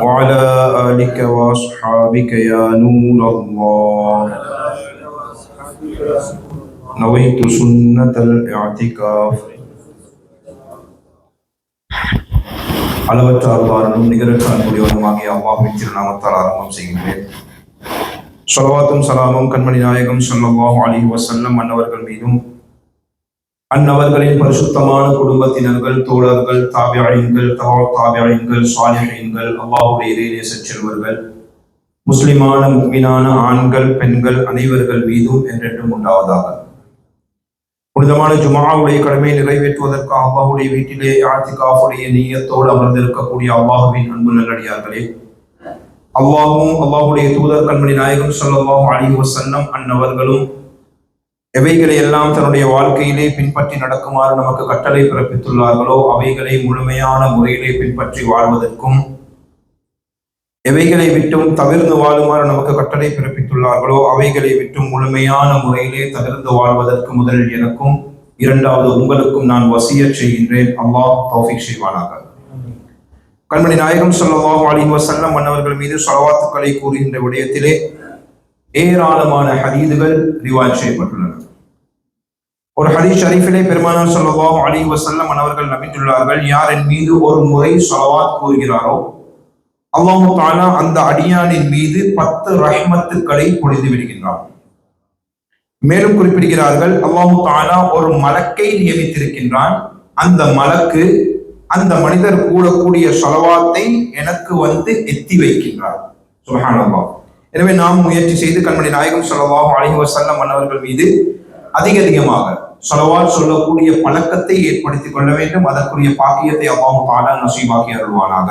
وعلى آلك وأصحابك يا نور الله وعلى آلك وأصحابك يا رسول الله نويت سنة الاعتكاف அளவற்ற அருளாளனும் நிகரற்ற அன்புடையவனுமாகிய அல்லாஹ்வின் திருநாமத்தால் ஆரம்பம் செய்கின்றேன் ஸலவாத்தும் சலாமும் கண்மணி நாயகம் ஸல்லல்லாஹு அலைஹி வஸல்லம் அன்னவர்கள் மீதும் அன்னவர்களின் பரிசுத்தமான குடும்பத்தினர்கள் தோழர்கள் தாபியங்கள் தவா தாபியங்கள் சாலிஹீன்கள் அல்லாஹ்வுடைய இறைநேச செல்வர்கள் முஸ்லிமான முக்மினான ஆண்கள் பெண்கள் அனைவர்கள் மீதும் என்றென்றும் உண்டாவதாக. புனிதமான ஜுமாவுடைய கடமையை நிறைவேற்றுவதற்கு அவ்வாவுடைய வீட்டிலே ஆத்திகாஃபுடைய நீயத்தோடு அமர்ந்திருக்கக்கூடிய அவ்வாஹுவின் அன்பு நல்லடியார்களே அவ்வாவும் அவ்வாவுடைய தூதர் கண்மணி நாயகம் ஸல்லல்லாஹு அலைஹி சன்னம் அன்னவர்களும் எவைகளை எல்லாம் தன்னுடைய வாழ்க்கையிலே பின்பற்றி நடக்குமாறு நமக்கு கட்டளை பிறப்பித்துள்ளார்களோ அவைகளை முழுமையான முறையிலே பின்பற்றி வாழ்வதற்கும் எவைகளை விட்டும் தவிர்ந்து வாழுமாறு நமக்கு கட்டளை பிறப்பித்துள்ளார்களோ அவைகளை விட்டும் முழுமையான முறையிலே தவிர்ந்து வாழ்வதற்கு முதலில் எனக்கும் இரண்டாவது உங்களுக்கும் நான் வசியச் செய்கின்றேன். அல்லாஹ் தௌஃபிக் செய்வானாக. கண்மணி நாயகம் சொல்லவா அலைஹி வஸல்லம் மன்னவர்கள் மீது சலவாத்துக்களை கூறுகின்ற விடயத்திலே ஏராளமான ஹதீதுகள் ரிவாஜ் செய்யப்பட்டுள்ளன. ஒரு ஹதீஸ் ஷரீஃபிலே பெருமானார் சொல்லவா அலி வசல்லம் அவர்கள் நம்பித்துள்ளார்கள் யார் என் மீது ஒரு முறை சலவாத் கூறுகிறாரோ அல்லாஹு தாலா அந்த அடியானின் மீது பத்து ரஹ்மத்துக்களை பொழிந்து விடுகின்றார் மேலும் குறிப்பிடுகிறார்கள் அல்லாஹு தாலா ஒரு மலக்கை நியமித்திருக்கின்றான். அந்த மலக்கு அந்த மனிதர் கூடக்கூடிய சலவாத்தை எனக்கு வந்து எத்தி வைக்கின்றார். சுபஹானல்லாஹ். எனவே நாம் முயற்சி செய்து கண்மணி நாயகம் சொல்லவாகும் அழகி செல்லம் மன்னவர்கள் மீது அதிக அதிகமாக சொலவால் சொல்லக்கூடிய பழக்கத்தை ஏற்படுத்திக் கொள்ள வேண்டும். அதற்குரிய பாக்கியத்தை அவ்வாவும் தாலா நசீபாக்கி அருள்வானாக.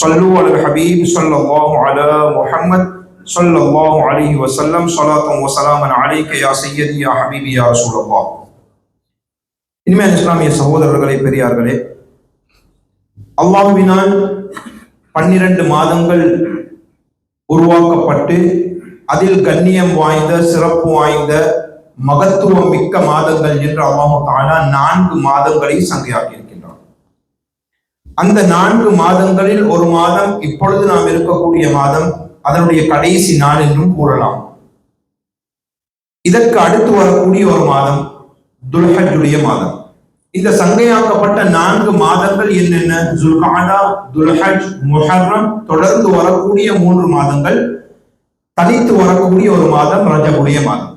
சொல்லு அலர் ஹபீப் சொல்லவாஹு அல முஹம்மத் சொல்லவாஹு அலிஹி வசல்லம் சொலாத்தம் வசலாமன் அலைக்க யா சையதி யா ஹபீபி யா சூலவா இனிமேல் இஸ்லாமிய சகோதரர்களை பெரியார்களே அல்லாஹுவினால் பன்னிரண்டு மாதங்கள் உருவாக்கப்பட்டு அதில் கண்ணியம் வாய்ந்த சிறப்பு வாய்ந்த மகத்துவம் மிக்க மாதங்கள் என்று அல்லாஹு தாலா நான்கு மாதங்களை சங்கையாக்கி இருக்கின்றான் அந்த நான்கு மாதங்களில் ஒரு மாதம் இப்பொழுது நாம் இருக்கக்கூடிய மாதம் அதனுடைய கடைசி நாள் என்றும் கூறலாம். இதற்கு அடுத்து வரக்கூடிய ஒரு மாதம் துல்ஹஜுடைய மாதம். இந்த சங்கையாக்கப்பட்ட நான்கு மாதங்கள் என்னென்ன? ஜுல்காடா துல்ஹஜ் முஹர்ரம் தொடர்ந்து வரக்கூடிய மூன்று மாதங்கள் தனித்து வரக்கூடிய ஒரு மாதம் ரஜபுடைய மாதம்.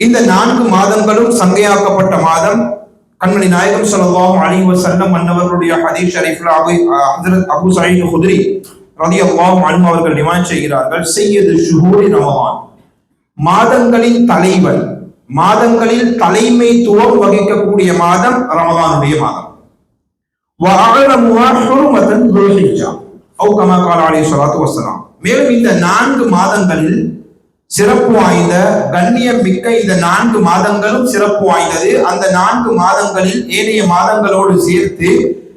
இந்த நான்கு மாதங்களும் சங்கையாக்கப்பட்ட மாதம். கண்மணி நாயகம் ஸல்லல்லாஹு அலைஹி வஸல்லம் மன்னவர்களுடைய ஹதீஷ் ஷரீஃப்ல அபு ஹசரத் அபு சயீத் ரதி ரலியல்லாஹு அன்ஹு அவர்கள் நிவான் செய்கிறார்கள். செய்யது ஷுஹூரி ரமலான் மாதங்களின் தலைவன் மாதங்களில் தலைமைத்துவம் வகிக்கக்கூடிய மாதம் ரமதானுடைய மாதம். மேலும் இந்த நான்கு மாதங்களில் சிறப்பு வாய்ந்த கண்ணியம் மிக்க இந்த நான்கு மாதங்களும் சிறப்பு வாய்ந்தது. அந்த நான்கு மாதங்களில் ஏனைய மாதங்களோடு சேர்த்து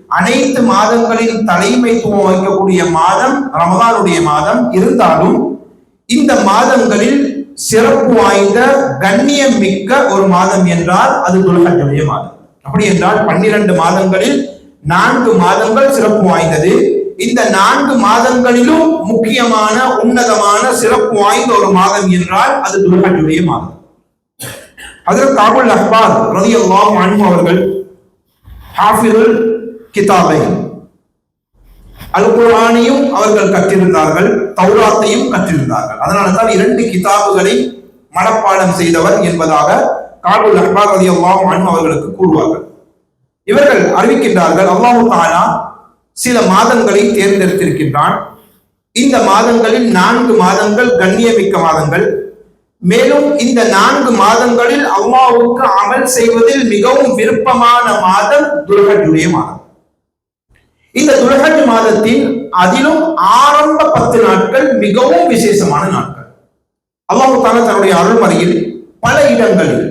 அனைத்து மாதங்களில் தலைமைத்துவம் வகிக்கக்கூடிய மாதம் ரமதானுடைய மாதம். இருந்தாலும் இந்த மாதங்களில் சிறப்பு வாய்ந்த கண்ணியம் மிக்க ஒரு மாதம் என்றால் அது துல்கட்டுடைய மாதம். அப்படி என்றால் பன்னிரண்டு மாதங்களில் நான்கு மாதங்கள் சிறப்பு வாய்ந்தது. இந்த நான்கு மாதங்களிலும் முக்கியமான உன்னதமான சிறப்பு வாய்ந்த ஒரு மாதம் என்றால் அது துல்கட்டுடைய மாதம். அதில் காபுல் அஹ்பார் ரலியல்லாஹு அன்ஹு அவர்கள் ஹாஃபிதுல் கிதாபை அல் அவர்கள் கற்றிருந்தார்கள் தௌராத்தையும் கற்றிருந்தார்கள். அதனால தான் இரண்டு கிதாபுகளை மனப்பாடம் செய்தவர் என்பதாக காபுல் அஹ்பார் ரலியல்லாஹு அவர்களுக்கு கூறுவார்கள். இவர்கள் அறிவிக்கின்றார்கள் அல்லாஹு தானா சில மாதங்களை தேர்ந்தெடுத்திருக்கின்றான். இந்த மாதங்களில் நான்கு மாதங்கள் கண்ணியமிக்க மாதங்கள். மேலும் இந்த நான்கு மாதங்களில் அல்லாஹ்வுக்கு அமல் செய்வதில் மிகவும் விருப்பமான மாதம் துர்கட்டுடைய மாதம். இந்த துலகட்டு மாதத்தின் அதிலும் ஆரம்ப பத்து நாட்கள் மிகவும் விசேஷமான நாட்கள். அல்லாஹு தாலா தன்னுடைய அருள்மறையில் பல இடங்களில்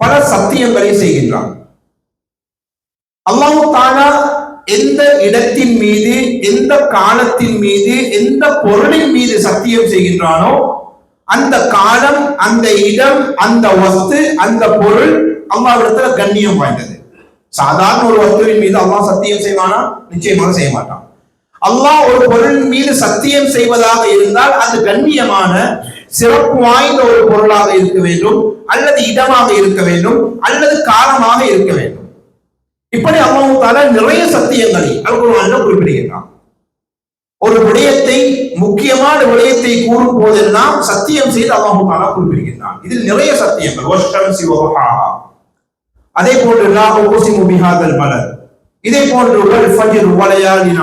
பல சத்தியங்களை செய்கின்றான். அல்லாஹு தாலா எந்த இடத்தின் மீது எந்த காலத்தின் மீது எந்த பொருளின் மீது சத்தியம் செய்கின்றானோ அந்த காலம் அந்த இடம் அந்த வஸ்து அந்த பொருள் அல்லாவிடத்துல கண்ணியம் வாய்ந்தது. சாதாரண ஒரு வஸ்துவின் மீது அல்லாஹ் சத்தியம் செய்வானா? நிச்சயமாக செய்ய மாட்டான். அல்லாஹ் ஒரு பொருள் மீது சத்தியம் செய்வதாக இருந்தால் அது கண்ணியமான சிறப்பு வாய்ந்த ஒரு பொருளாக இருக்க வேண்டும் அல்லது இடமாக இருக்க வேண்டும் அல்லது காலமாக இருக்க வேண்டும். இப்படி அல்லாஹ் தாலா நிறைய சத்தியங்களை அல்குர்ஆன்ல குறிப்பிடுகின்றான். ஒரு விடயத்தை முக்கியமான விடயத்தை கூறும் போதெல்லாம் சத்தியம் செய்து அல்லாஹ் தாலா குறிப்பிடுகின்றான். இதில் நிறைய சத்தியங்கள். வஷ்டம் சிவஹாஹா அதே போன்று லா உக்ஸிமு பிஹாதல் இதே போன்று வல் ஃபஜ்ர் வலயாலின்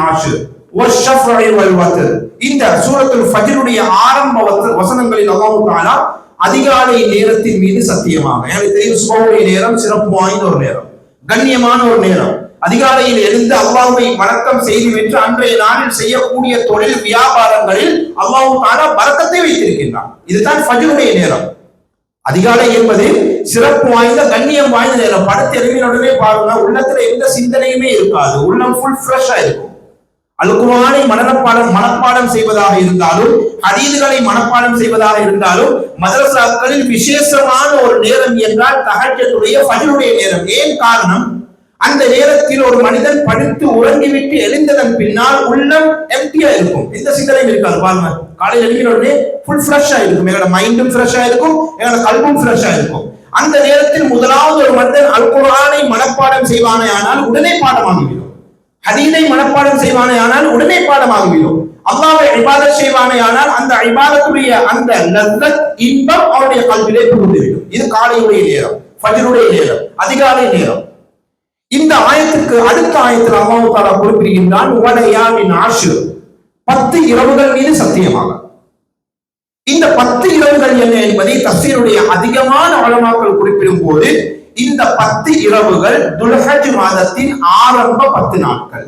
இந்த சூரத்துல் ஃபஜ்ருடைய ஆரம்ப வசனங்களில் அல்லாஹ் அதிகாலை நேரத்தின் மீது சத்தியமாக. எனக்கு தெரியும் சுபவுடைய நேரம் சிறப்பு வாய்ந்த ஒரு நேரம். கண்ணியமான ஒரு நேரம். அதிகாலையில் எழுந்து அல்லாஹுவை வணக்கம் செய்துவிட்டு அன்றைய நாளில் செய்யக்கூடிய தொழில் வியாபாரங்களில் அல்லாஹ் வரக்கத்தை வைத்திருக்கின்றான். இதுதான் ஃபஜருடைய நேரம். அதிகாலை என்பது சிறப்பு வாய்ந்த கண்ணியம் வாய்ந்த நேரம். படத்தை எழுதின உடனே பாருங்க உள்ளத்துல எந்த சிந்தனையுமே இருக்காது. உள்ளம் ஃபுல் ஃப்ரெஷ்ஷா இருக்கும். அலுக்குவானை மனப்பாடம் மனப்பாடம் செய்வதாக இருந்தாலும் ஹதீதுகளை மனப்பாடம் செய்வதாக இருந்தாலும் மதரசாக்களில் விசேஷமான ஒரு நேரம் என்றால் தஹஜ்ஜத்துடைய பதிலுடைய நேரம். ஏன் காரணம்? அந்த நேரத்தில் ஒரு மனிதன் படுத்து உறங்கிவிட்டு எழுந்ததன் பின்னால் உள்ளம் எம்டியா இருக்கும். எந்த சிந்தனையும் இருக்காது. பாருங்க காலையில் எழுப்பின உடனே ஃபுல் ஃப்ரெஷ்ஷா இருக்கும். எங்களோட மைண்டும் ஃப்ரெஷ்ஷா இருக்கும். எங்களோட கல்வும் ஃப்ரெஷ்ஷா இருக்கும். அந்த நேரத்தில் முதலாவது ஒரு மனிதன் அல்குரானை மனப்பாடம் செய்வானே ஆனால் உடனே பாடமாகிவிடும். ஹதீனை மனப்பாடம் செய்வானே ஆனால் உடனே பாடமாகிவிடும். அல்லாவை இபாதத் செய்வானே ஆனால் அந்த இபாதத்துடைய அந்த லzzத் இன்பம் அவருடைய கல்விலே புகுந்துவிடும். இது காலையுடைய நேரம் ஃபஜ்ருடைய நேரம் அதிகாலை நேரம். இந்த ஆயத்துக்கு அடுத்த ஆயத்தில் அல்லாஹ் தாலா குறிப்பிடுகின்றான் உவலையாவின் ஆஷு பத்து இரவுகள் மீது சத்தியமாக. இந்த பத்து இரவுகள் என்ன என்பதை தசீருடைய அதிகமான வளமாக்கள் குறிப்பிடும் போது இந்த பத்து இரவுகள் துலகஜ் மாதத்தின் ஆரம்ப பத்து நாட்கள்.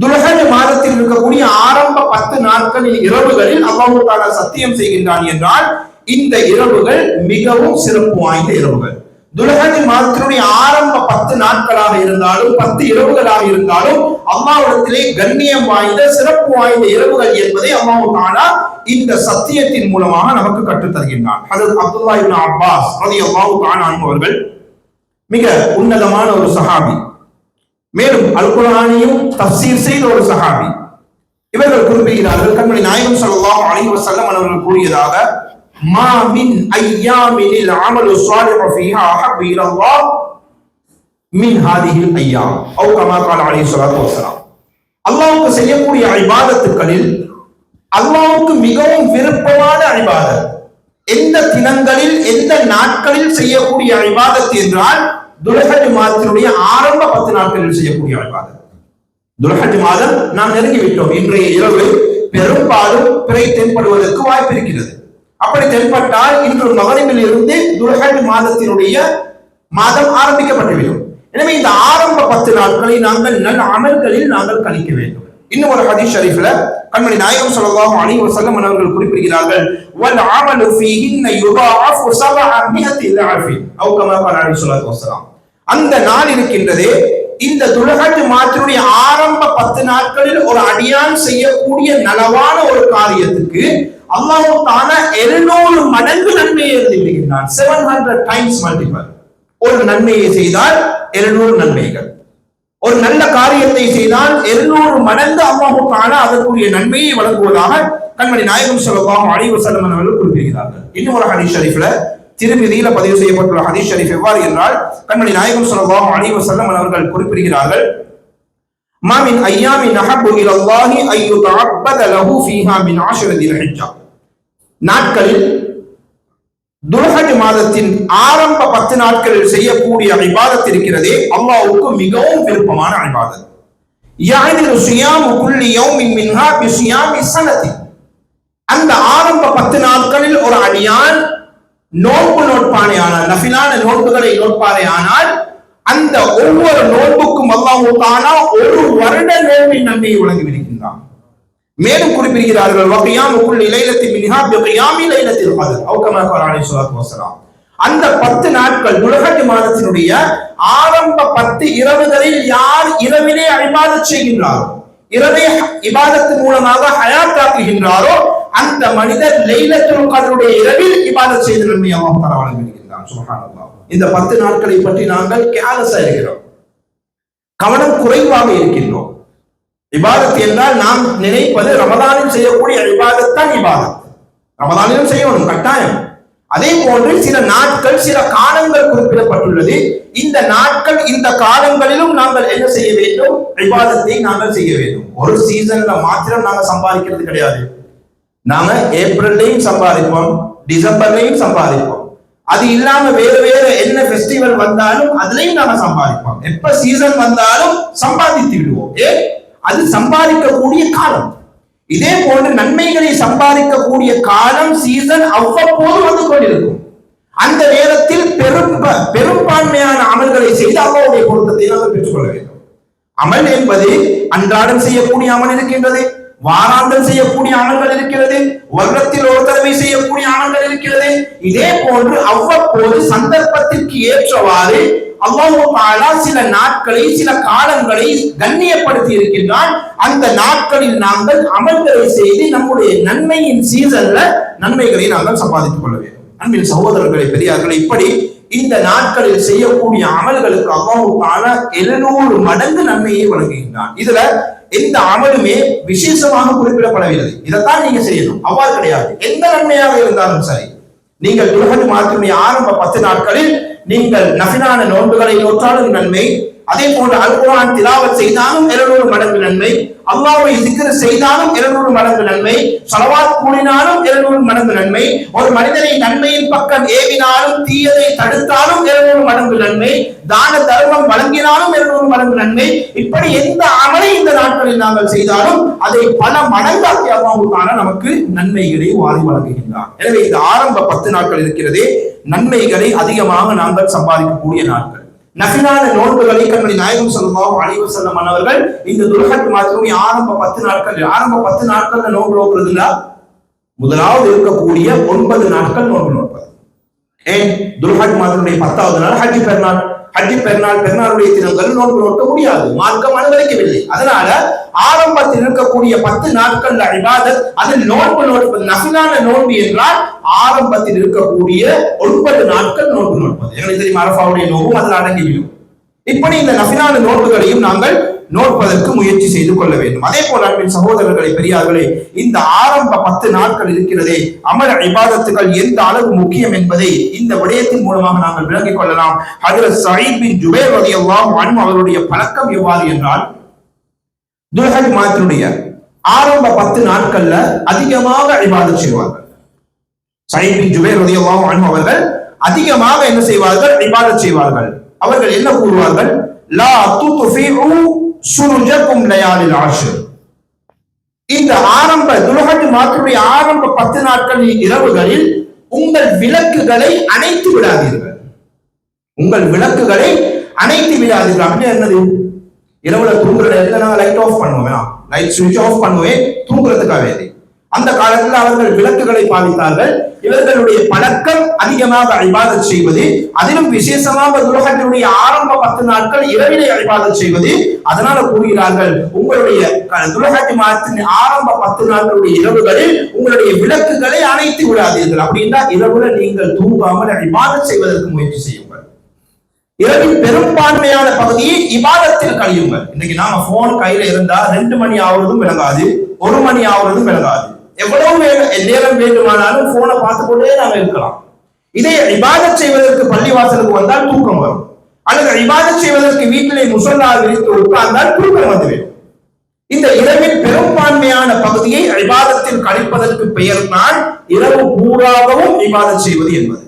துலகஜ் மாதத்தில் இருக்கக்கூடிய ஆரம்ப பத்து நாட்களின் இரவுகளில் அல்லாஹு சத்தியம் செய்கின்றான் என்றால் இந்த இரவுகள் மிகவும் சிறப்பு வாய்ந்த இரவுகள். துல்ஹஜ் மாதத்தினுடைய ஆரம்ப பத்து நாட்களாக இருந்தாலும் பத்து இரவுகளாக இருந்தாலும் அம்மாவிடத்திலே கண்ணியம் வாய்ந்த சிறப்பு வாய்ந்த இரவுகள் என்பதை அல்லாஹு தாலா இந்த சத்தியத்தின் மூலமாக நமக்கு கற்றுத் தருகின்றார் அப்துல்லா இப்னு அப்பாஸ் ரலியல்லாஹு தஆலா அன்ஹு அவர்கள் மிக உன்னதமான ஒரு சஹாபி. மேலும் அல்குரானியும் தப்சீர் செய்த ஒரு சஹாபி. இவர்கள் குறிப்பிடுகிறார்கள் கண்மணி நாயகம் ஸல்லல்லாஹு அனைவர் செல்லம் அவர்கள் கூறியதாக மா மின் ஐயாமினில் அமலு ஸாலிஹு ஃபீஹா அஹப்பு இலல்லாஹ் மின் செய்யக்கூடிய ஐபாதத்துக்களில் அல்லாவுக்கு மிகவும் விருப்பமான இபாதத் எந்த தினங்களில் எந்த நாட்களில் செய்யக்கூடிய ஐபாதத் என்றால் துல்ஹஜ் மாதத்தினுடைய ஆரம்ப பத்து நாட்களில் செய்யக்கூடிய இபாதத் துல்ஹஜ் மாதம் நாம் நெருங்கிவிட்டோம் இன்றைய இரவு பெரும்பாலும் பிறை தென்படுவதற்கு வாய்ப்பு இருக்கிறது அப்படி தென்பட்டால் இன்று மகரிபில் இருந்து துல்ஹஜ் மாதத்தினுடைய மாதம் ஆரம்பிக்கப்பட்டுவிடும். எனவே இந்த ஆரம்ப பத்து நாட்களை நாங்கள் நல்ல அமல்களில் நாங்கள் கழிக்க வேண்டும். இன்னும் ஒரு ஹதீஸ் ஷரீஃப்ல கண்மணி நாயகம் ஸல்லல்லாஹு அலைஹி வஸல்லம் அவர்கள் குறிப்பிடுகிறார்கள் வல் அமலு ஃபீஹின்ன யுதாஃபு சபஅமியத்தி தஅஃபின் அவு கமா கால அலைஹி ஸலாத்து அந்த நாள் இருக்கின்றதே இந்த துலகஜ் மாத்தினுடைய ஆரம்ப பத்து நாட்களில் ஒரு அடியான் செய்யக்கூடிய நலவான ஒரு காரியத்துக்கு அல்லாஹ் தானா எழுநூறு மடங்கு நன்மையை எழுதி செவன் ஹண்ட்ரட் டைம்ஸ் மல்டிபிள் ஒரு நன்மையை செய்தால் இருநூறு நன்மைகள். ஒரு நல்ல காரியத்தை செய்தால் இருநூறு மடங்கு அல்லாஹு அதற்குரிய நன்மையை வழங்குவதாக கண்மணி நாயகம் ஸல்லல்லாஹு அழிவு வஸல்லம் அவர்கள் குறிப்பிடுகிறார்கள். இன்னும் ஒரு ஹதீஸ் ஷரீஃப்ல திருமதியில பதிவு செய்யப்பட்டுள்ள ஹதீஸ் ஷரீஃப் எவ்வாறு என்றால் கண்மணி நாயகம் ஸல்லல்லாஹு அழிவு வஸல்லம் அவர்கள் குறிப்பிடுகிறார்கள் ما من أيام أحب إلى الله أن يتعبد له فيها من عشر ذي الحجة நாட்களில் துல்ஹஜ் மாதத்தின் ஆரம்ப பத்து நாட்களில் செய்யக்கூடிய இபாதத் இருக்கிறதே அல்லாஹ்வுக்கு மிகவும் விருப்பமான இபாதத் யாதிரு சியாமு குல்லி யௌமின் மின்ஹா பி சியாமி சனதி அந்த ஆரம்ப பத்து நாட்களில் ஒரு அடியான் நோன்பு நோட்பானே ஆனால் நஃபிலான நோன்புகளை நோட்பாரே ஆனால் அந்த ஒவ்வொரு நோன்புக்கும் அல்லாஹு தானா ஒரு வருட நோன்பின் நன்மையை வழங்கிவிடுகின்றான். மேலும் குறிப்பிடுகிறார்கள் வகையாமுக்குள் இலைலத்தின் மினிஹா பிகையாமி லைலத்தில் கதர் அவுக்கமாக வராணி அலைஹி வசலாம் அந்த பத்து நாட்கள் துலகட் மாதத்தினுடைய ஆரம்ப பத்து இரவுகளில் யார் இரவிலே அழிபாத செய்கின்றாரோ இரவை இபாதத்தின் மூலமாக ஹயாத்தாக்குகின்றாரோ அந்த மனிதர் லைலத்துல் கதருடைய இரவில் இபாதத் செய்து நன்மை பரவாயில்லை தஆலா இந்த பத்து நாட்களை பற்றி நாங்கள் கேலஸா இருக்கிறோம். கவனம் குறைவாக இருக்கின்றோம். இபாதத் என்றால் நாம் நினைப்பது ரமதானில் செய்யக்கூடிய இபாதத் தான் இபாதத். ரமதானிலும் செய்யணும் கட்டாயம். அதே போன்று சில நாட்கள் சில காலங்கள் குறிப்பிடப்பட்டுள்ளது. இந்த நாட்கள் இந்த காலங்களிலும் நாங்கள் என்ன செய்ய வேண்டும்? விவாதத்தை நாங்கள் செய்ய வேண்டும். ஒரு சீசன்ல மாத்திரம் நாங்க சம்பாதிக்கிறது கிடையாது. நாம ஏப்ரல்லையும் சம்பாதிப்போம் டிசம்பர்லையும் சம்பாதிப்போம். அது இல்லாம வேறு வேற என்ன ஃபெஸ்டிவல் வந்தாலும் அதுலயும் நாம சம்பாதிப்போம். எப்ப சீசன் வந்தாலும் சம்பாதித்து விடுவோம். ஏன் அது சம்பாதிக்கக்கூடிய காலம். இதே போன்று நன்மைகளை சம்பாதிக்கக்கூடிய காலம் சீசன் அவ்வப்போது வந்து கொண்டிருக்கும். அந்த நேரத்தில் பெரும் பெரும்பான்மையான அமல்களை செய்து அல்லாவுடைய பொருத்தத்தை நாங்கள் பெற்றுக்கொள்ள வேண்டும். அமல் என்பது அன்றாடம் செய்யக்கூடிய அமல் இருக்கின்றது. வாராந்தம் செய்யக்கூடிய ஆண்கள் இருக்கிறது வருடத்தில் ஒரு தடவை செய்யக்கூடிய ஆண்கள் இருக்கிறது. இதே போன்று அவ்வப்போது சந்தர்ப்பத்திற்கு ஏற்றவாறு அவ்வளவு சில நாட்களை சில காலங்களை கண்ணியப்படுத்தி இருக்கின்றான். அந்த நாட்களில் நாங்கள் அமல்களை செய்து நம்முடைய நன்மையின் சீசன்ல நன்மைகளை நாங்கள் சம்பாதித்துக் கொள்ள வேண்டும். அன்பின் சகோதரர்களை பெரியார்களை இப்படி இந்த நாட்களில் செய்யக்கூடிய அமல்களுக்கு அல்லாஹு எழுநூறு மடங்கு நன்மையை வழங்குகின்றான். இதுல எந்த அமலுமே விசேஷமாக குறிப்பிடப்படவில்லை. இதைத்தான் நீங்க செய்யணும். அவ்வாறு கிடையாது. எந்த நன்மையாக இருந்தாலும் சரி. நீங்கள் துலகத்து மாதத்தினுடைய ஆரம்ப பத்து நாட்களில் நீங்கள் நசினான நோன்புகளை நோற்றாலும் நன்மை அதே போன்று அல்குரான் திலாவத் செய்தாலும் இருநூறு மடங்கு நன்மை அல்லாவை zikr செய்தாலும் இருநூறு மடங்கு நன்மை சலவாத் கூடினாலும் இருநூறு மடங்கு நன்மை ஒரு மனிதனை நன்மையின் பக்கம் ஏவினாலும் தீயதை தடுத்தாலும் இருநூறு மடங்கு நன்மை தான தர்மம் வழங்கினாலும் இருநூறு மடங்கு நன்மை இப்படி எந்த அமலை இந்த நாட்களில் நாங்கள் செய்தாலும் அதை பல மடங்காக்கி நமக்கு நன்மைகளை வாரி வழங்குகின்றார் எனவே இந்த ஆரம்ப பத்து நாட்கள் இருக்கிறதே நன்மைகளை அதிகமாக நாங்கள் சம்பாதிக்கக்கூடிய நாட்கள். நஃபிலான நோன்புகளை கண்மணி நாயகம் சொல்லுமாவும் அழிவு செல்ல மன்னவர்கள் இந்த துல்ஹத் மாத்திரம் ஆரம்ப பத்து நாட்கள் ஆரம்ப பத்து நாட்கள்ல நோன்பு நோக்குறதுல முதலாவது இருக்கக்கூடிய ஒன்பது நாட்கள் நோன்பு நோற்பது ஏன்? துல்ஹத் மாதத்துடைய பத்தாவது நாள் ஹஜ்ஜி பெருநாள். ஹஜ்ஜி பெருநாள் பெருநாளுடைய தினங்கள் நோன்பு நோக்க முடியாது. மார்க்கம் அனுமதிக்கவில்லை. அதனால ஆரம்பத்தில் இருக்கக்கூடிய பத்து நாட்கள் இபாதத் அதில் நோன்பு நோற்பது நசினான நோன்பு என்றால் ஆரம்பத்தில் இருக்கக்கூடிய ஒன்பது நாட்கள் நோன்பு நோட்பது எங்களுக்கு தெரியும் அரபாவுடைய நோன்பும் அதில் அடங்கிவிடும். இப்படி இந்த நசினான நோன்புகளையும் நாங்கள் நோட்பதற்கு முயற்சி செய்து கொள்ள வேண்டும். அதே போல அன்பின் சகோதரர்களை பெரியார்களே இந்த ஆரம்ப பத்து நாட்கள் இருக்கிறதே அமல இபாதத்துகள் எந்த அளவு முக்கியம் என்பதை இந்த விடயத்தின் மூலமாக நாங்கள் விளங்கிக் கொள்ளலாம். அதில் சயீத் பின் ஜுபேர் வகையெல்லாம் அவருடைய பழக்கம் எவ்வாறு என்றால் துல்ஹஜ் மாதத்தினுடைய ஆரம்ப பத்து நாட்கள்ல அதிகமாக இபாதத் செய்வார்கள். சைபின் ஜுபேர் ரலியல்லாஹு அவர்கள் அதிகமாக என்ன செய்வார்கள்? இபாதத் செய்வார்கள். அவர்கள் என்ன கூறுவார்கள்? லா துத்ஃபிஉ சுருஜக்கும் லயாலில் ஆஷிர். இந்த ஆரம்ப துலகட்டு மாற்றுடைய ஆரம்ப பத்து நாட்களில் இரவுகளில் உங்கள் விளக்குகளை அணைத்து விடாதீர்கள். உங்கள் விளக்குகளை அணைத்து விடாதீர்கள். அப்படின்னு என்னது? இரவுல தூங்குற நேரத்துல லைட் ஆஃப் பண்ணுவோம் லைட் சுவிட்ச் ஆஃப் பண்ணுவேன் தூங்குறதுக்காக அந்த காலத்தில் அவர்கள் விளக்குகளை பாவித்தார்கள். இவர்களுடைய பழக்கம் அதிகமாக அழிபாதத் செய்வது அதிலும் விசேஷமாக துலகத்தினுடைய ஆரம்ப பத்து நாட்கள் இரவிலே அழிபாதத் செய்வது அதனால கூறுகிறார்கள் உங்களுடைய துலகத்தி மாதத்தின் ஆரம்ப பத்து நாட்களுடைய இரவுகளில் உங்களுடைய விளக்குகளை அணைத்து விடாதீர்கள். அப்படின்னா இரவுல நீங்கள் தூங்காமல் அழிபாதத் செய்வதற்கு முயற்சி செய்யும் இரவின் பெரும்பான்மையான பகுதியை இபாதத்தில் கழியுங்கள். இன்னைக்கு நாம போன் கையில இருந்தா ரெண்டு மணி ஆகுறதும் விளங்காது ஒரு மணி ஆகுறதும் விளங்காது. எவ்வளவு நேரம் வேண்டுமானாலும் போனை பார்த்துக்கொண்டே நாம இருக்கலாம். இதே இபாதத் செய்வதற்கு பள்ளிவாசலுக்கு வந்தால் தூக்கம் வரும். அல்லது இபாதத் செய்வதற்கு வீட்டிலே முசல்லா விரித்து உட்கார்ந்தால் தூக்கம் வந்துவிடும் இந்த இரவின் பெரும்பான்மையான பகுதியை இபாதத்தில் கழிப்பதற்கு பெயர் தான் இரவு பூராகவும் இபாதத் செய்வது என்பது.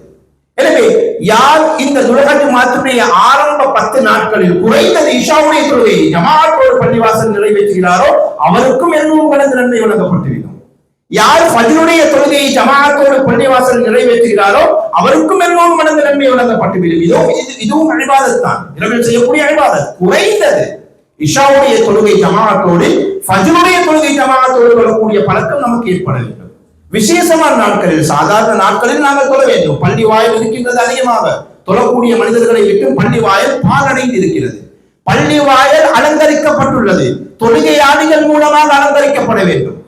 எனவே யார் இந்த துலகத்து மாதத்துடைய ஆரம்ப பத்து நாட்களில் குறைந்தது இஷாவுடைய தொழுகையை ஜமாத்தோடு பள்ளிவாசல் நிறைவேற்றுகிறாரோ அவருக்கும் எண்ணூறு மடங்கு நன்மை வழங்கப்பட்டிருக்கும் யார் பதிலுடைய தொழுகையை ஜமாத்தோடு பள்ளிவாசல் நிறைவேற்றுகிறாரோ அவருக்கும் எல்லோரும் மடங்கு நன்மை வழங்கப்பட்டுவிடும். இதோ இது இதுவும் அழிவாதத்தான் இரவில் செய்யக்கூடிய அழிவாதம் குறைந்தது இஷாவுடைய தொழுகை ஜமாத்தோடு பதிலுடைய தொழுகை ஜமாத்தோடு வரக்கூடிய பழக்கம் நமக்கு ஏற்பட வேண்டும் விசேஷமான நாட்களில் சாதாரண நாட்களில் நாங்கள் தொழ வேண்டும். பள்ளி வாயில் இருக்கின்றது அதிகமாக. தொழக்கூடிய மனிதர்களை விட்டு பள்ளி வாயில் பாலடைந்து இருக்கிறது. பள்ளி வாயில் அலங்கரிக்கப்பட்டுள்ளது. தொழுகையாளிகள் மூலமாக அலங்கரிக்கப்பட வேண்டும்.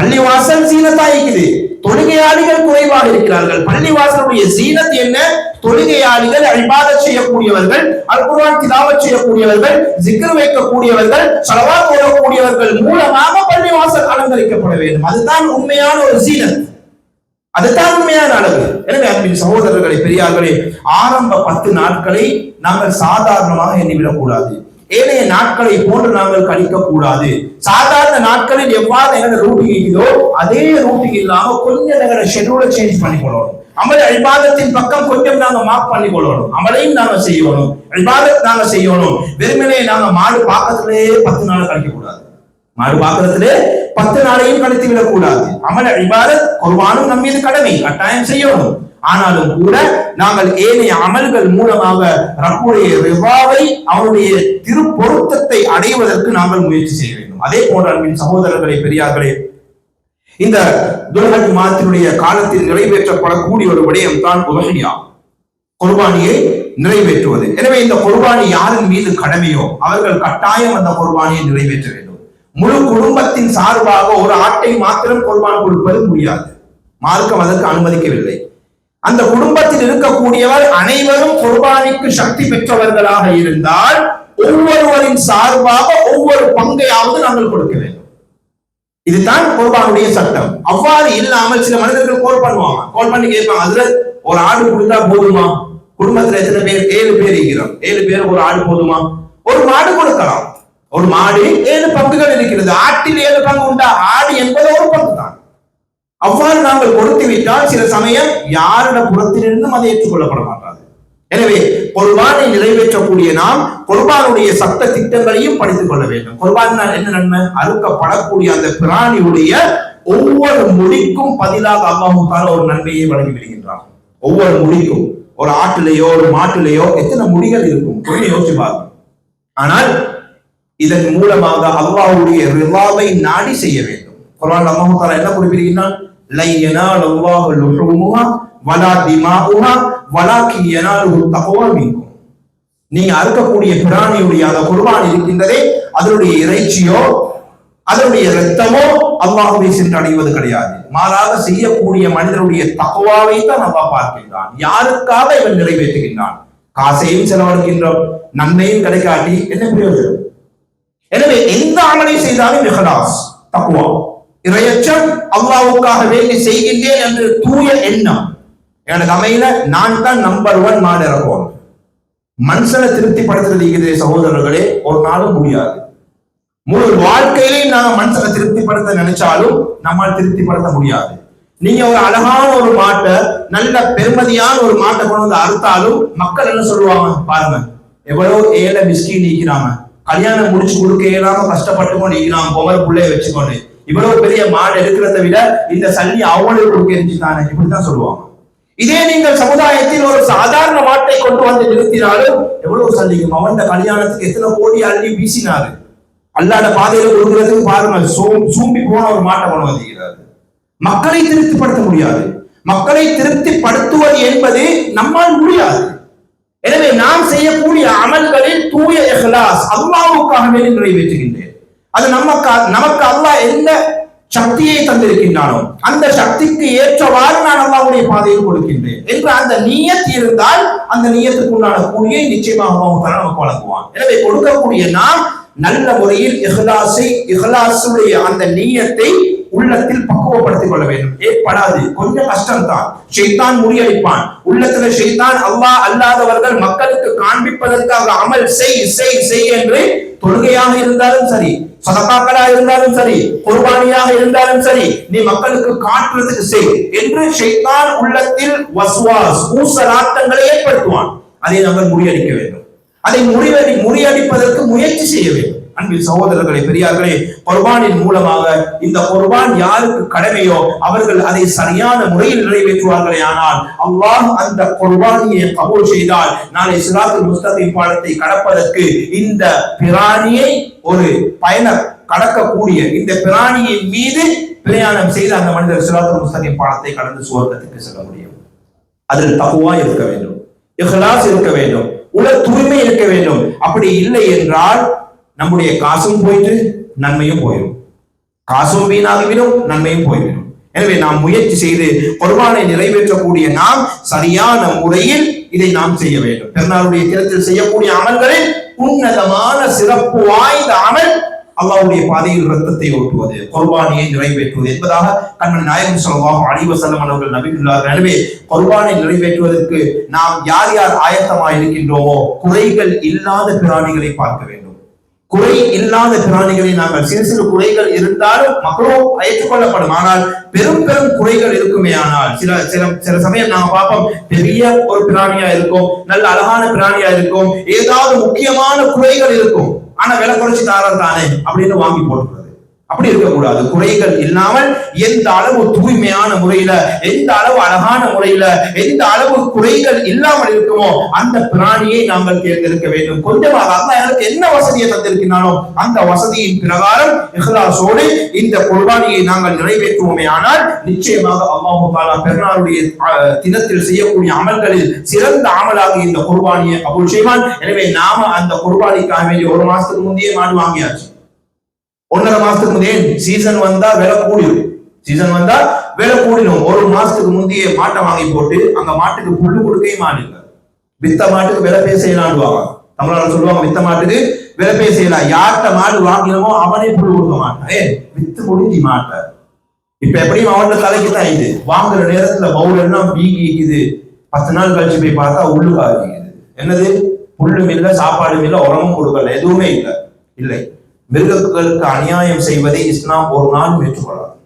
பள்ளிவாசல் சீனத்தாய்க்குது. தொழுகை ஆடிகள் குறைவாக இருக்கிறார்கள். பள்ளிவாசலுடைய சீனத் என்ன? தொழுகையாளிகள் அழிபாத செய்யக்கூடியவர்கள் அல் குர்வான் திலாவத் செய்யக்கூடியவர்கள் ஜிக்கர் வைக்கக்கூடியவர்கள் சலவா ஓதக்கூடியவர்கள் மூலமாக பள்ளிவாசல் அலங்கரிக்கப்பட வேண்டும். அதுதான் உண்மையான ஒரு சீனத் அதுதான் உண்மையான அளவு. எனவே அன்பின் சகோதரர்களை பெரியார்களே ஆரம்ப பத்து நாட்களை நாங்கள் சாதாரணமாக எண்ணிவிடக் கூடாது ஏனைய நாட்களை போன்று நாங்கள் கழிக்க கூடாது சாதாரண நாட்களில் எவ்வாறு எங்களோட ரூட்டிங் இருக்குதோ அதே ரூட்டிங் இல்லாம கொஞ்சம் எங்களோட ஷெட்யூலை சேஞ்ச் பண்ணிக்கொள்ளணும். அமல் அல்பாதத்தின் பக்கம் கொஞ்சம் நாங்க மார்க் பண்ணிக்கொள்ளணும். அமலையும் நாங்க செய்யணும். அல்பாதத் நாங்க செய்யணும். வெறுமனே நாங்க மாடு பாக்கத்திலே பத்து நாள் கழிக்க கூடாது மாடு பாக்குறதுலே பத்து நாளையும் கழித்து விடக்கூடாது. அமல் இபாதத் குர்பானும் நம்ம மீது கடமை கட்டாயம் செய்யணும். ஆனாலும் கூட நாங்கள் ஏனைய அமல்கள் மூலமாக ரப்புடைய ரிவாவை அவனுடைய திருப்பொருத்தத்தை அடைவதற்கு நாங்கள் முயற்சி செய்ய வேண்டும். அதே போன்ற அன்பின் சகோதரர்களை பெரியார்களே இந்த துல்ஹஜ் மாதத்தினுடைய காலத்தில் நிறைவேற்றப்படக்கூடிய ஒரு விடயம் தான் உபஹியா குர்பானியை நிறைவேற்றுவது. எனவே இந்த குர்பானி யாரின் மீது கடமையோ? அவர்கள் கட்டாயம் அந்த குர்பானியை நிறைவேற்ற வேண்டும். முழு குடும்பத்தின் சார்பாக ஒரு ஆட்டை மாத்திரம் குர்பான் கொடுப்பது முடியாது. மார்க்கம் அதற்கு அனுமதிக்கவில்லை. அந்த குடும்பத்தில் இருக்கக்கூடியவர் அனைவரும் குர்பானிக்கு சக்தி பெற்றவர்களாக இருந்தால் ஒவ்வொருவரின் சார்பாக ஒவ்வொரு பங்கையாவது நாங்கள் கொடுக்க வேண்டும். இதுதான் குர்பானுடைய சட்டம். அவ்வாறு இல்லாமல் சில மனிதர்கள் கோல் பண்ணுவாங்க. கோல் பண்ணி கேட்பாங்க. அதுல ஒரு ஆடு கொடுத்தா போதுமா? குடும்பத்துல எத்தனை பேர்? ஏழு பேர் இருக்கிறோம். ஏழு பேர் ஒரு ஆடு போதுமா? ஒரு மாடு கொடுக்கலாம். ஒரு மாடு ஏழு பங்குகள் இருக்கிறது. ஆட்டில் ஏழு பங்கு உண்டா? ஆடு என்பது ஒரு பங்கு தான் அவ்வாறு நாங்கள் கொடுத்து விட்டால் சில சமயம் யாரிட புறத்திலிருந்தும் அதை ஏற்றுக்கொள்ளப்பட மாட்டாது. எனவே குர்பானை நிறைவேற்றக்கூடிய நாம் குர்பானுடைய சத்த திட்டங்களையும் படித்துக் கொள்ள வேண்டும். குர்பான் என்ன நன்மை அறுக்கப்படக்கூடிய அந்த பிராணியுடைய ஒவ்வொரு மொழிக்கும் பதிலாக அல்லாஹு ஒரு நன்மையை வழங்கி விடுகின்றான். ஒவ்வொரு மொழிக்கும் ஒரு ஆட்டிலேயோ ஒரு மாட்டிலேயோ எத்தனை மொழிகள் இருக்கும்? கொஞ்சம் யோசிச்சு பாருங்க. ஆனால் இதன் மூலமாக அல்லாஹுடைய ரிவாவை நாடி செய்ய வேண்டும். குரான் அல்லாஹ் என்ன குறிப்பிடுகின்றான்? லையனா யனாலு அல்லாஹு வலா திமாஉஹா வலாக்கி யனாலுஹு தக்வா மீண்டும் நீங்க அறுக்கக்கூடிய பிராணியுடைய அந்த குர்பான் இருக்கின்றதே அதனுடைய இறைச்சியோ அதனுடைய ரத்தமோ அல்லாஹுவை சென்று அடைவது கிடையாது. மாறாக செய்யக்கூடிய மனிதனுடைய தகவாவை தான் அல்லாஹ் பார்க்கின்றான். யாருக்காக இவன் நிறைவேற்றுகின்றான்? காசையும் செலவழிக்கின்றோம் நன்மையும் கிடைக்காட்டி என்ன பிரயோஜனம்? எனவே எந்த அமலை செய்தாலும் இஹ்லாஸ் தக்குவா இரையச்சம் அல்லாவுக்காக வேண்டி செய்கின்றேன் என்று தூய எண்ணம். எனக்கு அமையில நான் தான் நம்பர் ஒன் மாடு இறக்குவாங்க. மனுஷனை திருப்திப்படுத்துறது இருக்குது சகோதரர்களே ஒரு நாளும் முடியாது. முழு வாழ்க்கையிலையும் நாங்க மனுஷனை திருப்திப்படுத்த நினைச்சாலும் நம்மால் திருப்திப்படுத்த முடியாது. நீங்க ஒரு அழகான ஒரு மாட்டை நல்ல பெருமதியான ஒரு மாட்டை கொண்டு வந்து அறுத்தாலும் மக்கள் என்ன சொல்லுவாங்க? பாருங்க எவ்வளவு ஏழை மிஸ்டி நீக்கிறாங்க கல்யாணம் முடிச்சு கொடுக்க இயலாம கஷ்டப்பட்டு கொண்டு இருக்கிறாங்க பொங்கல் பிள்ளைய வச்சுக்கொண்டு. இவ்வளவு பெரிய மாடு எடுக்கிறத விட இந்த சல்லி அவங்களுக்கு கொடுக்க இருந்துச்சுதானே இப்படித்தான் சொல்லுவாங்க. இதே நீங்கள் சமுதாயத்தில் ஒரு சாதாரண மாட்டை கொண்டு வந்து நிறுத்தினாலும் எவ்வளவு சந்தேகம். அவன் கல்யாணத்துக்கு எத்தனை கோடி அள்ளி வீசினாரு. அல்லாத பாதையில கொடுக்கிறதுக்கு பாருங்கள் சூம்பி போன ஒரு மாட்டை கொண்டு வந்திருக்கிறார் மக்களை திருப்திப்படுத்த முடியாது. மக்களை திருப்திப்படுத்துவது என்பது நம்மால் முடியாது. எனவே நாம் செய்யக்கூடிய அமல்களில் தூய எஹ்லாஸ் அல்லாவுக்காகவே நிறைவேற்றுகின்றேன். அது நமக்கு நமக்கு அல்லாஹ் என்ன சக்தியை தந்திருக்கின்றானோ அந்த சக்திக்கு ஏற்றவாறு நான் அல்லாவுடைய பாதையில் கொடுக்கின்றேன் என்று அந்த நீயத் இருந்தால் அந்த நீயத்துக்கு உண்டான கூலியை நிச்சயமாக அல்லாஹ் நமக்கு வழங்குவான். எனவே கொடுக்கக்கூடிய நாம் நல்ல முறையில் இஹ்லாஸை இஹ்லாஸுடைய அந்த நீயத்தை உள்ளத்தில் பக்குவப்படுத்திக் கொள்ள வேண்டும். ஏற்படாது. கொஞ்சம் கஷ்டம் தான் ஷைத்தான் முறியடிப்பான். உள்ளத்துல ஷெய்தான் அல்லாஹ் அல்லாதவர்கள் மக்களுக்கு காண்பிப்பதற்காக அமல் செய் செய் செய் என்று தொழுகையாக இருந்தாலும் சரி சதகாக்களா இருந்தாலும் சரி குர்பானியாக இருந்தாலும் சரி நீ மக்களுக்கு காட்டுறதுக்கு செய் என்று ஷைத்தான் உள்ளத்தில் வஸ்வாஸ் ஊசலாட்டங்களை ஏற்படுத்துவான். அதை நாங்கள் முறியடிக்க வேண்டும். அதை முறியடி முறியடிப்பதற்கு முயற்சி செய்ய வேண்டும். அன்பில் சகோதரர்களே பெரியார்களே குர்பானின் மூலமாக இந்த குர்பான் யாருக்கு கடமையோ அவர்கள் அதை சரியான முறையில் நிறைவேற்றுவார்களே. ஆனால் அல்லாஹ் அந்த குர்பானியை கபூல் செய்தால் நாளை சிராத்துல் முஸ்தகிம் பாலத்தை கடப்பதற்கு இந்த பிராணியை ஒரு பயணம் கடக்கக்கூடிய இந்த பிராணியின் மீது பிரயாணம் செய்து அந்த மனிதர் சிராத்துல் முஸ்தகிம் பாலத்தை கடந்து சுவர்க்கத்துக்கு செல்ல முடியும். அதில் தகுவா இருக்க வேண்டும். இஹ்லாஸ் இருக்க வேண்டும். உல தூய்மை இருக்க வேண்டும். அப்படி இல்லை என்றால் நம்முடைய காசும் போயிட்டு நன்மையும் போயிடும் காசும் வீணாகிவிடும் நன்மையும் போய்விடும். எனவே நாம் முயற்சி செய்து குர்பானை நிறைவேற்றக்கூடிய நாம் சரியான முறையில் இதை நாம் செய்ய வேண்டும். பெருநாளுடைய தினத்தில் செய்யக்கூடிய அமல்களில் உன்னதமான சிறப்பு வாய்ந்த அமல் அல்லாவுடைய பாதையில் ரத்தத்தை ஓட்டுவது குர்பானியை நிறைவேற்றுவது என்பதாக கண்மணி நாயகம் சொல்லமாக அலைஹி அவர்கள் நம்பியுள்ளார் எனவே குர்பானை நிறைவேற்றுவதற்கு நாம் யார் யார் ஆயத்தமாக இருக்கின்றோமோ குறைகள் இல்லாத பிராணிகளை பார்க்க வேண்டும். குறை இல்லாத பிராணிகளை நாங்கள் சிறு சிறு குறைகள் இருந்தாலும் மக்களும் ஏற்றுக்கொள்ளப்படும் ஆனால் பெரும் பெரும் குறைகள் இருக்குமே ஆனால் சில சில சில சமயம் நாம பார்ப்போம் பெரிய ஒரு பிராணியா இருக்கும் நல்ல அழகான பிராணியா இருக்கும் ஏதாவது முக்கியமான குறைகள் இருக்கும். ஆனா விலை குறைச்சு தாரம் தானே அப்படின்னு வாங்கி போட்டு அப்படி இருக்கக்கூடாது. குறைகள் இல்லாமல் எந்த அளவு தூய்மையான முறையில எந்த அளவு அழகான முறையில எந்த அளவு குறைகள் இல்லாமல் இருக்குமோ அந்த பிராணியை நாங்கள் தேர்ந்தெடுக்க வேண்டும். கொஞ்சமாக அல்லாஹ் எனக்கு என்ன வசதியை தந்திருக்கிறானோ அந்த வசதியின் பிரகாரம் இஹ்லாசோடு இந்த குர்பானியை நாங்கள் நிறைவேற்றுவோமே. ஆனால் நிச்சயமாக அல்லாஹு தாலா பெருநாளுடைய தினத்தில் செய்யக்கூடிய அமல்களில் சிறந்த அமலாக இந்த குர்பானியை அபுல் செய்வான். எனவே நாம அந்த குர்பானிக்காக வேண்டிய ஒரு மாசத்துக்கு முந்தைய மாடு வாங்கியாச்சு. ஒன்றரை மாசத்துக்கு முந்தைய சீசன் வந்தா விலை கூடிடும் சீசன் வந்தா விலை கூடிடும் ஒரு மாசத்துக்கு முந்தைய மாட்டை வாங்கி போட்டு அந்த மாட்டுக்கு புல்லு கொடுக்கவே மாட்டீங்க வித்த மாட்டுக்கு விலை பேசலாண்டுவாங்க தமிழ்நாடு சொல்லுவாங்க வித்த மாட்டுக்கு விலை பேசலாம் யார்கிட்ட மாடு வாங்கினமோ அவனே புல்லு கொடுக்க மாட்டான். ஏ வித்து முடிஞ்சு மாட்ட. இப்ப எப்படியும் அவனோட தலைக்கு தான் இது? வாங்குற நேரத்துல பவுல் எல்லாம் வீங்கிக்குது பத்து நாள் கழிச்சு போய் பார்த்தா உள்ளு என்னது? புல்லும் இல்லை சாப்பாடும் இல்லை உரமும் கொடுக்கல. எதுவுமே இல்லை. இல்லை. மிருகங்களுக்கு அநியாயம் செய்வதை இஸ்லாம் ஒரு நாள் ஏற்றுக்கொள்ளாது.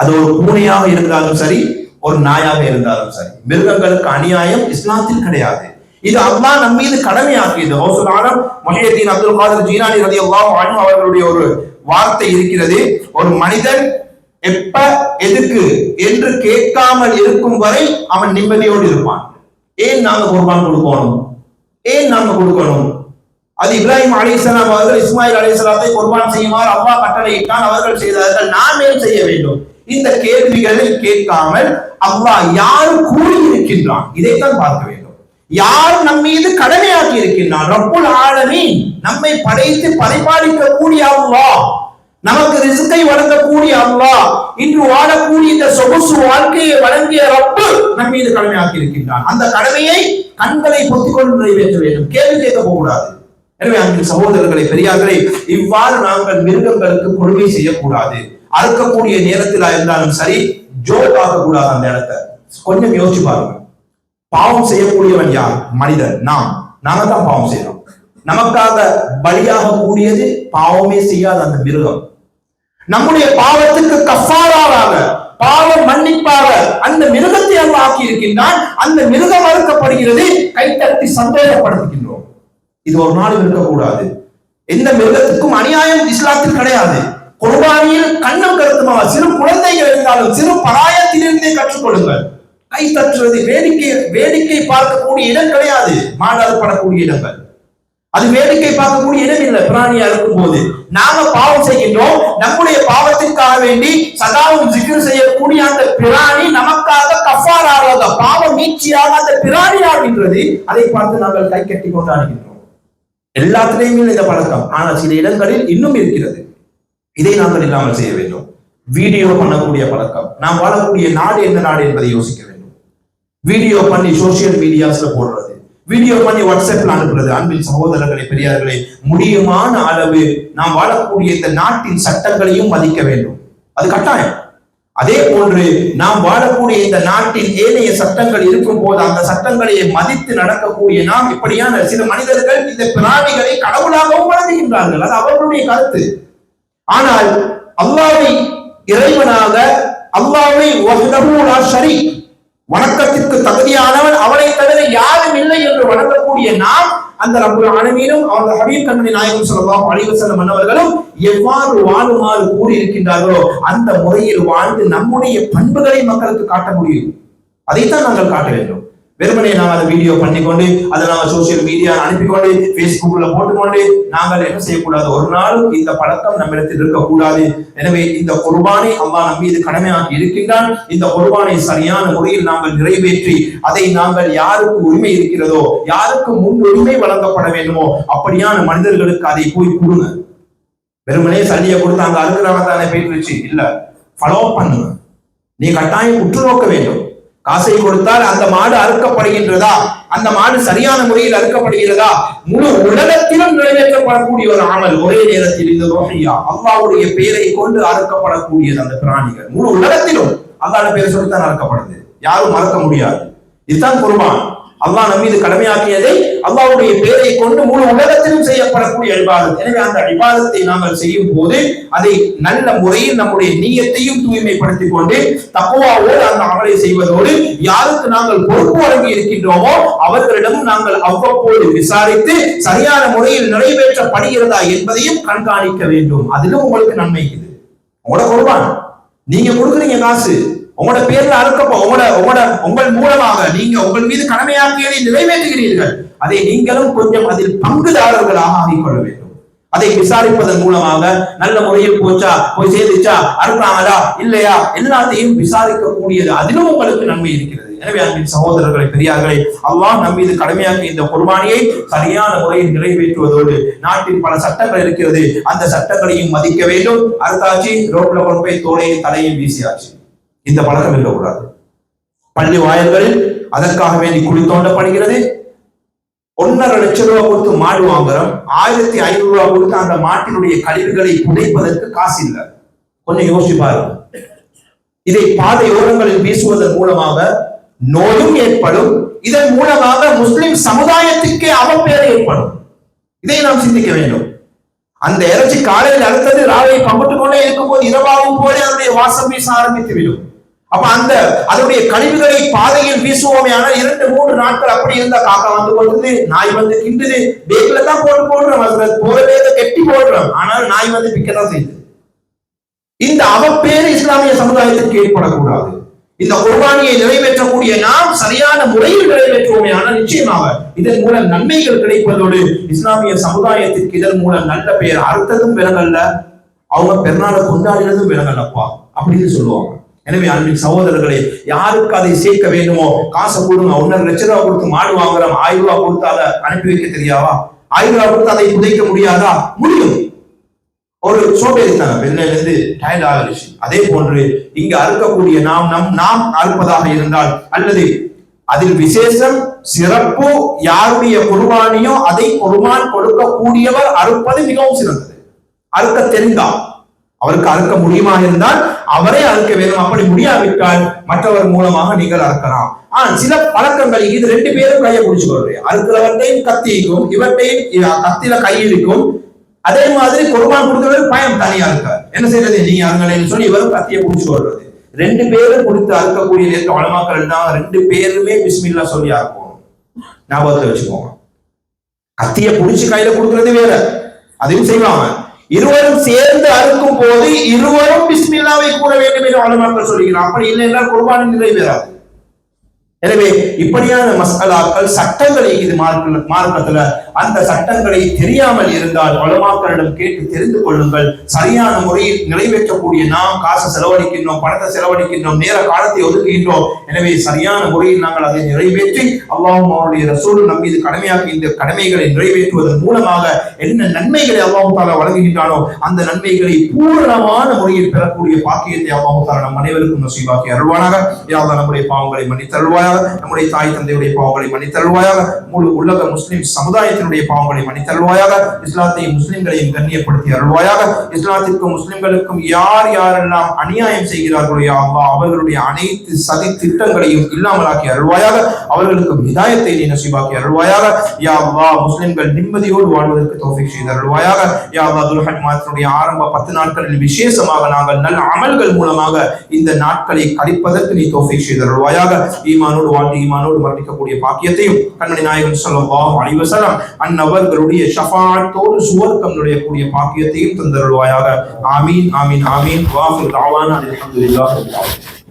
அது ஒரு பூனையாக இருந்தாலும் சரி ஒரு நாயாக இருந்தாலும் சரி. மிருகங்களுக்கு அநியாயம் இஸ்லாத்தில் கிடையாது. இது அல்லாஹ் நம் மீது கடமையாக்கியது. ஹவுசுலானம் மொஹியத்தீன் அப்துல் காதர் ஜீனானி ரதி அல்லாஹ் அவர்களுடைய ஒரு வார்த்தை இருக்கிறது. ஒரு மனிதன் எப்ப எதுக்கு என்று கேட்காமல் இருக்கும் வரை அவன் நிம்மதியோடு இருப்பான். ஏன் நாங்க குர்பான் கொடுக்கணும்? ஏன் நாங்க கொடுக்கணும்? அது இப்ராஹிம் அலிசலாம் அவர்கள் இஸ்மாயில் அலிசலாத்தை குர்பான் செய்யுமாறு அவ்வா கட்டளையிட்டான் அவர்கள் செய்தார்கள் நாம் ஏன் செய்ய வேண்டும். இந்த கேள்விகளை கேட்காமல் அவ்வா யார் கூறி இருக்கின்றான் இதைத்தான் பார்க்க வேண்டும். யார் நம் மீது கடமையாக்கி இருக்கின்றான்? ரப்புல் ஆழமே நம்மை படைத்து பரிபாலிக்கக்கூடிய அவ்வா நமக்கு ரிசுக்கை வழங்கக்கூடிய அல்லாஹ். இன்று வாழக்கூடிய இந்த சொகுசு வாழ்க்கையை வழங்கிய ரப்பு நம் மீது கடமையாக்கி இருக்கின்றான். அந்த கடமையை கண்களை பொத்திக் கொண்டு நிறைவேற்ற வேண்டும். கேள்வி கேட்க போகக்கூடாது. எனவே அங்கு சகோதரர்களை பெரியார்களை இவ்வாறு நாங்கள் மிருகங்களுக்கு கொடுமை செய்யக்கூடாது. அறுக்கக்கூடிய நேரத்தில் இருந்தாலும் சரி ஜோக் ஆக்கக்கூடாது அந்த இடத்தை. கொஞ்சம் யோசிச்சு பாருங்க பாவம் செய்யக்கூடியவன் யார்? மனிதன். நாம். நாம தான் பாவம் செய்யறோம். நமக்காக பலியாக கூடியது பாவமே செய்யாத அந்த மிருகம். நம்முடைய பாவத்துக்கு கஃபாராக பாவம் மன்னிப்பாக அந்த மிருகத்தை அல்லாஹ் ஆக்கி இருக்கின்றான் அந்த மிருகம் அறுக்கப்படுகிறது. கைத்தட்டி சந்தேகப்படுத்துகின்றான். இது ஒரு நாள் இருக்கக்கூடாது. எந்த மிருகத்துக்கும் அநியாயம் இஸ்லாத்தில் கிடையாது. குர்பானியில் கண்ணம் கருத்துமாக சிறு குழந்தைகள் இருந்தாலும் சிறு பராயத்திலிருந்தே கற்றுக்கொள்ளுங்கள். கை தட்டுறது வேடிக்கை வேடிக்கை பார்க்கக்கூடிய இடம் கிடையாது. மாடாடப்படக்கூடிய இடங்கள். அது வேடிக்கை பார்க்கக்கூடிய இடம் இல்லை. பிராணியா இருக்கும் போது நாம பாவம் செய்கின்றோம். நம்முடைய பாவத்திற்காக வேண்டி சதாவும் ஜிகிர் செய்யக்கூடிய அந்த பிராணி நமக்காக கஃபாராக பாவம் நீட்சியாக அந்த பிராணி ஆகின்றது அதை பார்த்து நாங்கள் கை கட்டி கொண்டாடுகின்றோம். எல்லாத்திலையும் இந்த பழக்கம். ஆனால் சில இடங்களில் இன்னும் இருக்கிறது. இதை நாங்கள் இல்லாமல் செய்ய வேண்டும். வீடியோ பண்ணக்கூடிய பழக்கம். நாம் வாழக்கூடிய நாடு என்ன நாடு என்பதை யோசிக்க வேண்டும். வீடியோ பண்ணி சோசியல் மீடியாஸ்ல போடுறது. வீடியோ பண்ணி வாட்ஸ்அப்ல அனுப்புறது. அன்பின் சகோதரர்களை பெரியார்களே முடியுமான அளவு நாம் வாழக்கூடிய இந்த நாட்டின் சட்டங்களையும் மதிக்க வேண்டும். அது கட்டாயம். அதே போன்று நாம் வாழக்கூடிய இந்த நாட்டில் ஏனைய சட்டங்கள் இருக்கும் போது அந்த சட்டங்களை மதித்து நடக்கக்கூடிய நாம் இப்படியான சில மனிதர்கள் இந்த பிராணிகளை கடவுளாகவும் வழங்குகின்றார்கள் அது அவர்களுடைய கருத்து. ஆனால் அல்லாவை இறைவனாக அல்லாவை வஹ்தஹு வணக்கத்திற்கு தகுதியானவன் அவனை தவிர யாரும் இல்லை என்று வணங்கக்கூடிய நாம் அந்த ரபுல் ஆலமீனும் அவர்கள் ஹபீப் கண்மணி நாயகம் சொல்லலாம் அலைஹி மன்னவர்களும் எவ்வாறு வாழுமாறு கூறியிருக்கின்றார்களோ அந்த முறையில் வாழ்ந்து நம்முடைய பண்புகளை மக்களுக்கு காட்ட முடியும். அதைத்தான் நாங்கள் காட்ட வேண்டும். வெறுமனே நாம் அதை வீடியோ பண்ணிக்கொண்டு அதை நாங்கள் சோசியல் மீடியா அனுப்பிக்கொண்டு பேஸ்புக்ல போட்டுக்கொண்டு நாங்கள் என்ன செய்யக்கூடாது? ஒரு நாளும் இந்த பழக்கம் நம்மிடத்தில் இருக்கக்கூடாது. எனவே இந்த குர்பானை அம்மா நம்பி மீது கடமையாக இருக்கின்றான். இந்த குர்பானை சரியான முறையில் நாங்கள் நிறைவேற்றி அதை நாங்கள் யாருக்கு உரிமை இருக்கிறதோ யாருக்கு முன்னுரிமை வழங்கப்பட வேண்டுமோ அப்படியான மனிதர்களுக்கு அதை போய் கொடுங்க. வெறுமனே சல்லியை கொடுத்து அங்க அறுக்கிறாங்க தானே போயிட்டு இல்ல ஃபாலோ பண்ணுங்க. நீ கட்டாயம் உற்று நோக்க வேண்டும். காசை கொடுத்தால் அந்த மாடு அறுக்கப்படுகின்றதா? அந்த மாடு சரியான முறையில் அறுக்கப்படுகிறதா? முழு உலகத்திலும் நிறைவேற்றப்படக்கூடிய ஒரு அமல் ஒரே நேரத்தில் இந்த ரோஹியா அல்லாவுடைய பெயரை கொண்டு அறுக்கப்படக்கூடியது அந்த பிராணிகள். முழு உலகத்திலும் அல்லாட பேரை சொல்லித்தான் அறுக்கப்படுது. யாரும் மறக்க முடியாது. இதுதான் குருபான். அல்லாஹ் நம் மீது கடமையாக்கியதை அல்லாஹ்வுடைய பேரை கொண்டு முழு உலகத்திலும் செய்யப்படக்கூடிய அடிபாதம் எனவே அந்த அடிபாதத்தை நாங்கள் செய்யும் போது அதை நல்ல முறையில் நம்முடைய நீயத்தையும் தூய்மைப்படுத்திக் கொண்டு தக்குவாவோடு அந்த அமலை செய்வதோடு யாருக்கு நாங்கள் பொறுப்பு வழங்கி இருக்கின்றோமோ அவர்களிடமும் நாங்கள் அவ்வப்போது விசாரித்து சரியான முறையில் நிறைவேற்றப்படுகிறதா என்பதையும் கண்காணிக்க வேண்டும். அதிலும் உங்களுக்கு நன்மை இது. உங்களோட குர்பான். நீங்க கொடுக்குறீங்க காசு. உங்களோட பேர்ல அறுக்கப்போ உங்களோட உங்களோட உங்கள் மூலமாக நீங்க உங்கள் மீது கடமையாக்கியதை நிறைவேற்றுகிறீர்கள். அதை நீங்களும் கொஞ்சம் அதில் பங்குதாரர்களாக ஆகிக்கொள்ள வேண்டும். அதை விசாரிப்பதன் மூலமாக நல்ல முறையில் போச்சா போய் சேர்ந்துச்சா அறுப்பாங்களா இல்லையா? எல்லாத்தையும் விசாரிக்க கூடியது அதிலும் உங்களுக்கு நன்மை இருக்கிறது. எனவே அன்பின் சகோதரர்களை பெரியார்களை அல்லாஹ் நம் மீது கடமையாக்கிய இந்த குர்பானியை சரியான முறையில் நிறைவேற்றுவதோடு நாட்டில் பல சட்டங்கள் இருக்கிறது. அந்த சட்டங்களையும் மதிக்க வேண்டும். அறுத்தாச்சு ரோட்ல கொண்டு போய் தோலையை தலையை வீசியாச்சு. இந்த பழக்கம் இருக்கக்கூடாது. பள்ளி வாயல்களில் அதற்காக வேண்டி குழி தோண்டப்படுகிறது. ஒன்னரை லட்சம் ரூபாய் கொடுத்து மாடு வாங்குறோம். ஆயிரத்தி ஐநூறு ரூபாய் கொடுத்து அந்த மாட்டினுடைய கழிவுகளை புதைப்பதற்கு காசு இல்லை. கொஞ்சம் யோசிச்சு பாருங்க. இதை பாதையோரங்களில் வீசுவதன் மூலமாக நோயும் ஏற்படும். இதன் மூலமாக முஸ்லிம் சமுதாயத்துக்கே அவப்பேறு ஏற்படும். இதை நாம் சிந்திக்க வேண்டும். அந்த இறைச்சி காலையில் அடுத்தது ராவை பம்பிட்டு கொண்டே இருக்கும்போது இரவாகும் போதே அதனுடைய வாசம் வீச ஆரம்பித்து விடும் அப்ப அந்த அதனுடைய கழிவுகளை பாதையில் வீசுவோமே ஆனால் இரண்டு மூன்று நாட்கள் அப்படி இருந்தா காக்கா வந்து கொண்டது நாய் வந்து கிண்டுது. பேக்ல தான் போட்டு போடுறோம் அதுல போறவே கெட்டி போடுறோம். ஆனால் நாய் வந்து பிக்கதான் செய்யுது. இந்த அவப்பேறு இஸ்லாமிய சமுதாயத்திற்கு ஏற்படக்கூடாது. இந்த குர்பானியை நிறைவேற்றக்கூடிய நாம் சரியான முறையில் நிறைவேற்றுவோமே ஆனால் நிச்சயமாக இதன் மூலம் நன்மைகள் கிடைப்பதோடு இஸ்லாமிய சமுதாயத்திற்கு இதன் மூலம் நல்ல பெயர் அறுத்ததும் விலங்கல்ல அவங்க பெருநாளை கொண்டாடினதும் விலங்கல்லப்பா அப்படின்னு சொல்லுவாங்க. எனவே அன்பின் சகோதரர்களே யாருக்கு அதை சேர்க்க வேண்டுமோ காசை கொடுங்க. ஒன்னரை லட்ச ரூபா கொடுத்து மாடு வாங்குறோம். ஆயிரம் ரூபாய் கொடுத்து அதை அனுப்பி வைக்க தெரியாவா ஆயிரம் ரூபாய் கொடுத்து அதை புதைக்க முடியாதா? முடியும். ஒரு சோம்பேறித்தனம் பெண்ணில இருந்து டயர்ட் ஆகிருச்சு அதே போன்று இங்க அறுக்கக்கூடிய நாம் நம் நாம் அறுப்பதாக இருந்தால் அல்லது அதில் விசேஷம் சிறப்பு யாருடைய குர்பானியோ அதை குர்பான் கொடுக்கக்கூடியவர் அறுப்பது மிகவும் சிறந்தது. அறுக்க தெரிந்தால் அவருக்கு அறுக்க முடியுமா இருந்தால் அவரே அறுக்க வேண்டும். அப்படி முடியாவிட்டால் மற்றவர் மூலமாக நீங்கள் அறுக்கலாம். ஆனா சில பழக்கங்கள் இது ரெண்டு பேரும் கையை பிடிச்சு கொள்றேன் அறுக்கிறவர்கிட்டையும் கத்தி இருக்கும் இவர்கிட்டையும் கத்தில கை இருக்கும் அதே மாதிரி குர்பான் கொடுக்கிறவர் பயம் தனியா இருக்கார் என்ன செய்யறது நீங்க அருங்கலைன்னு சொல்லி இவரும் கத்தியை பிடிச்சு கொள்றது ரெண்டு பேரும் கொடுத்து அறுக்கக்கூடிய நேரத்தில் வளமாக்கள் தான் ரெண்டு பேருமே பிஸ்மில்லா சொல்லி அறுப்போம். ஞாபகத்தை வச்சுக்கோங்க. கத்தியை பிடிச்சி கையில கொடுக்கறது வேற. அதையும் செய்வாங்க. இருவரும் சேர்ந்து அறுக்கும் போது இருவரும் பிஸ்மில்லாவை கூற வேண்டும் என்று வளமாக்கள் சொல்கிறார். அப்படி இல்லை என்றால் குர்பானின் நிறைவேறாது எனவே இப்படியான மசாலாக்கள் சட்டங்களை இது மார்க்க மார்க்கத்துல அந்த சட்டங்களை தெரியாமல் இருந்தால் வளமாக்களிடம் கேட்டு தெரிந்து கொள்ளுங்கள். சரியான முறையில் நிறைவேற்றக்கூடிய நாம் காசை செலவழிக்கின்றோம் பணத்தை செலவழிக்கின்றோம் நேர காலத்தை ஒதுக்குகின்றோம். எனவே சரியான முறையில் நாங்கள் அதை நிறைவேற்றி அல்லாஹும் அவருடைய ரசூல் நம் இது கடமையாக்கி இந்த கடமைகளை நிறைவேற்றுவதன் மூலமாக என்ன நன்மைகளை அல்லாஹு தாலா வழங்குகின்றானோ அந்த நன்மைகளை பூரணமான முறையில் பெறக்கூடிய பாக்கியத்தை அல்லாஹு தாலா நம் அனைவருக்கும் நசீபாக்கி அருள்வானாக. யாவது நம்முடைய பாவங்களை மன்னித்தருள்வாயாக. நம்முடைய தாய் தந்தையுடைய பாவங்களை மன்னித்தருள்வாயாக. முழு உலக முஸ்லிம் மனிதனுடைய பாவங்களை மன்னித்தருள்வாயாக. இஸ்லாத்தையும் முஸ்லிம்களையும் கண்ணியப்படுத்தி அருள்வாயாக. இஸ்லாத்திற்கும் முஸ்லிம்களுக்கும் யார் யாரெல்லாம் அநியாயம் செய்கிறார்களோ யா அல்லாஹ் அவர்களுடைய அனைத்து சதி திட்டங்களையும் இல்லாமலாக்கி அருள்வாயாக. அவர்களுக்கு ஹிதாயத்தை நீ நசீபாக்கி அருள்வாயாக. யா அல்லாஹ் முஸ்லிம்கள் நிம்மதியோடு வாழ்வதற்கு தோஃபிக் செய்து அருள்வாயாக. யா அல்லாஹ் துல்ஹஜ் மாதத்தினுடைய ஆரம்ப பத்து நாட்களில் விசேஷமாக நாங்கள் நல்ல அமல்கள் மூலமாக இந்த நாட்களை கழிப்பதற்கு நீ தோஃபிக் செய்து அருள்வாயாக. ஈமானோடு வாழ்ந்து ஈமானோடு மரணிக்கக்கூடிய பாக்கியத்தையும் கண்மணி நாயகன் சொல்லவா அழிவசலம் அந்நபர்களுடைய ஷஃபாத்தோடு சுவர்க்கம் நுழையக்கூடிய பாக்கியத்தையும் தந்தருள்வாயாக. ஆமீன் ஆமீன் ஆமீன். வாஃபு தாவான அல்ஹம்துலில்லாஹி ரப்பில்